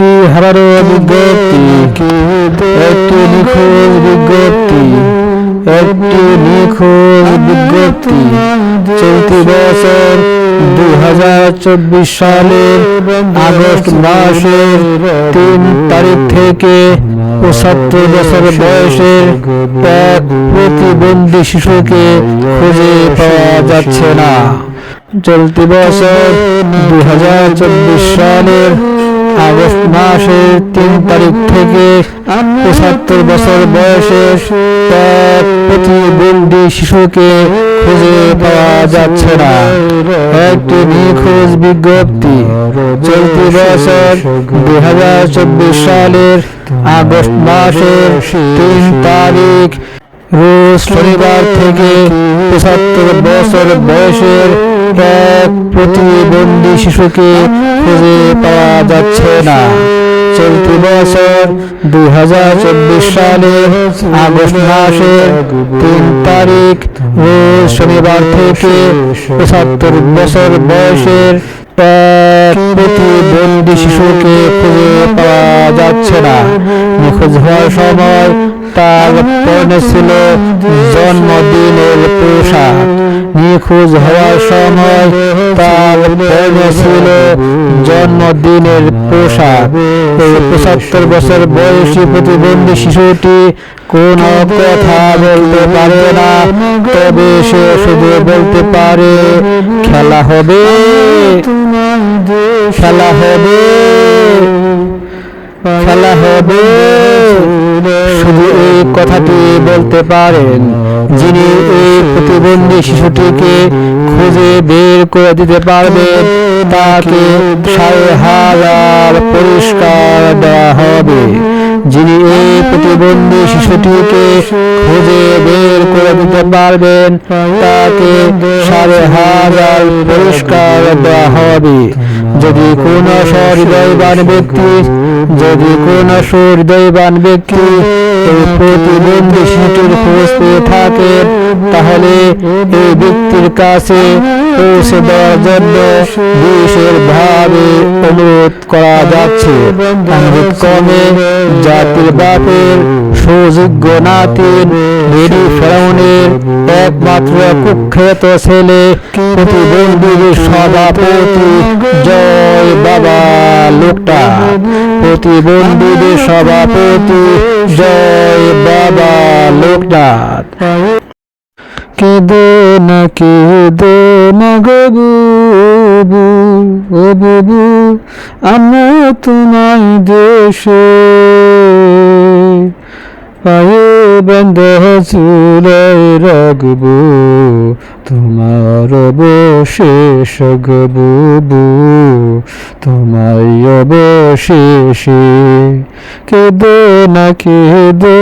একটি হারারো বিজ্ঞপ্তি, একটি নিখোঁজ বিজ্ঞপ্তি, একটি নিখোঁজ বিজ্ঞপ্তি। চলতি বছর দু হাজার চব্বিশ সালের আগস্ট মাসের তিন তারিখ থেকে পঁচাত্তর বছর বয়সের এক প্রতিবন্ধী শিশুকে খুঁজে পাওয়া যাচ্ছে না। চলতি বছর দু হাজার চব্বিশ সালের আগস্ট মাসের তিন তারিখ থেকে পঁচাত্তর বছর বয়সের এক প্রতিবন্ধী শিশুকে খুঁজে পাওয়া যাচ্ছে না। একটি নিখোঁজ বিজ্ঞপ্তি, চলতি বছর দুই হাজার চব্বিশ সালের আগস্ট মাসের তিন তারিখ, রোজ শনিবার থেকে পঁচাত্তর বছর বয়সের এক প্রতিবন্ধী শিশুকে খুঁজে পাওয়া যাচ্ছে না। চলতি বছর দুই সালের আগস্ট মাসের তিন তারিখ রোজ শনিবার থেকে পঁচাত্তর বছর বয়সের প্রতিবন্ধী শিশুকে খুঁজে পাওয়া যাচ্ছে না। নিখোঁজ হওয়ার সময় তার পরনে ছিল জন্মদিনের পোশাক। নিখোঁজ হওয়ার সময় তার পরনে ছিল জন্মদিনের পোশাক। এই বছর বয়সী প্রতিবন্ধী শিশুটি কোনো কথা বলতে পারে না, তবে সে শুধু বলতে পারে, খেলা হবে খেলা হবে খেলা হবে। শুধু এই কথাটি বলতে পারেন যিনি প্রতিবন্ধী শিশুটিকে খুঁজে বের করে দিতে পারবে। তাকে সাড়ে হাজার পুরস্কার দেওয়া হবে। যিনি এই প্রতিবন্ধী শিশুটিকে খুঁজে বের করে দিতে পারবেন, তাকে সাড়ে হাজার পুরস্কার দেওয়া হবে। যদি কোনো সহৃদয়বান ব্যক্তি, যদি কোনো সহৃদয়বান ব্যক্তি প্রতিবন্ধী খোঁজ পেয়ে তাহলে এই ব্যক্তির কাছে পৌঁছে দেওয়ার জন্য ভাবে অনুরোধ করা যাচ্ছে। জাতির বাপের সুযোগ্য নাতিন লেডি ফেরাউনের একমাত্র কুখ্যাত ছেলে প্রতিবন্ধীর সভাপতি জয় বাবা লোকটা। প্রতিবন্ধীদের সভাপতি জয় বাবা লোকনাথ। কেঁদো না কেঁদো না গো বুবু ও বুবু আমরা তোমায় দেশে পায়ে বন্ধ চুলাই রাখব তোমার অবশেষ গো তোমায় তোমায় অবশেষে কেঁদো না কেঁদো